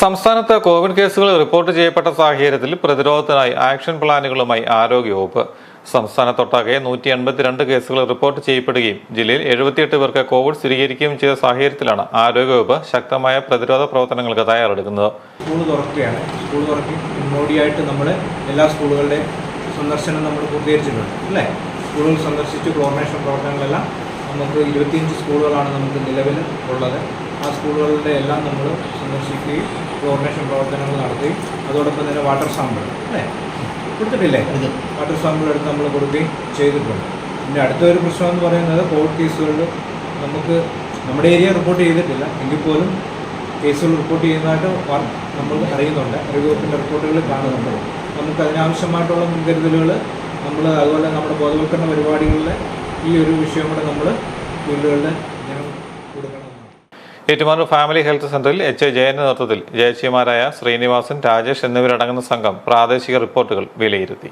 സംസ്ഥാനത്ത് കോവിഡ് കേസുകൾ റിപ്പോർട്ട് ചെയ്യപ്പെട്ട സാഹചര്യത്തിൽ പ്രതിരോധത്തിനായി ആക്ഷൻ പ്ലാനുകളുമായി ആരോഗ്യവകുപ്പ്. സംസ്ഥാനത്തൊട്ടാകെ നൂറ്റി എൺപത്തിരണ്ട് കേസുകൾ റിപ്പോർട്ട് ചെയ്യപ്പെടുകയും ജില്ലയിൽ എഴുപത്തിയെട്ട് പേർക്ക് കോവിഡ് സ്ഥിരീകരിക്കുകയും ചെയ്ത സാഹചര്യത്തിലാണ് ആരോഗ്യവകുപ്പ് ശക്തമായ പ്രതിരോധ പ്രവർത്തനങ്ങൾക്ക് തയ്യാറെടുക്കുന്നത്. സ്കൂൾ തുറക്കുകയാണ്. സ്കൂൾ തുറക്കി മുന്നോടിയായിട്ട് നമ്മൾ എല്ലാ സ്കൂളുകളുടെയും സന്ദർശനം നമ്മൾ പൂർത്തീകരിച്ചിട്ടുണ്ട് അല്ലേ? സ്കൂളുകൾ സന്ദർശിച്ച് ക്ലോറിനേഷൻ പ്രവർത്തനങ്ങളെല്ലാം നമുക്ക് ഇരുപത്തിയഞ്ച് സ്കൂളുകളാണ് നമുക്ക് നിലവിൽ ഉള്ളത്. ആ സ്കൂളുകളുടെ എല്ലാം നമ്മൾ സന്ദർശിക്കുകയും ക്ലോറിനേഷൻ പ്രവർത്തനങ്ങൾ നടത്തി. അതോടൊപ്പം തന്നെ വാട്ടർ സാമ്പിൾ അല്ലേ? കൊടുത്തിട്ടില്ലേ? വാട്ടർ സാമ്പിൾ എടുത്ത് നമ്മൾ കൊടുക്കുകയും ചെയ്തിട്ടുണ്ട്. പിന്നെ അടുത്ത ഒരു പ്രശ്നം എന്ന് പറയുന്നത് കോവിഡ് കേസുകളിൽ നമുക്ക് നമ്മുടെ ഏരിയ റിപ്പോർട്ട് ചെയ്തിട്ടില്ല. എങ്കിൽ പോലും കേസുകൾ റിപ്പോർട്ട് ചെയ്യുന്നതായിട്ട് നമ്മൾ അറിയുന്നുണ്ട്. ആരോഗ്യവകുപ്പിന്റെ റിപ്പോർട്ടുകൾ കാണുന്നുണ്ട്. നമുക്ക് അതിനാവശ്യമായിട്ടുള്ള മുൻകരുതലുകൾ നമ്മൾ അതുപോലെ നമ്മുടെ ബോധവൽക്കരണ പരിപാടികളിൽ ഈ ഒരു വിഷയം കൂടെ നമ്മൾ വീടുകളിൽ ജനം കൊടുക്കണമെന്നാണ് ഏറ്റുമാനൂർ ഫാമിലി ഹെൽത്ത് സെന്ററിൽ എച്ച് എ ജയന്റെ നേതൃത്വത്തിൽ ജയച്ചിമാരായ ശ്രീനിവാസൻ രാജേഷ് എന്നിവരടങ്ങുന്ന സംഘം പ്രാദേശിക റിപ്പോർട്ടുകൾ വിലയിരുത്തി.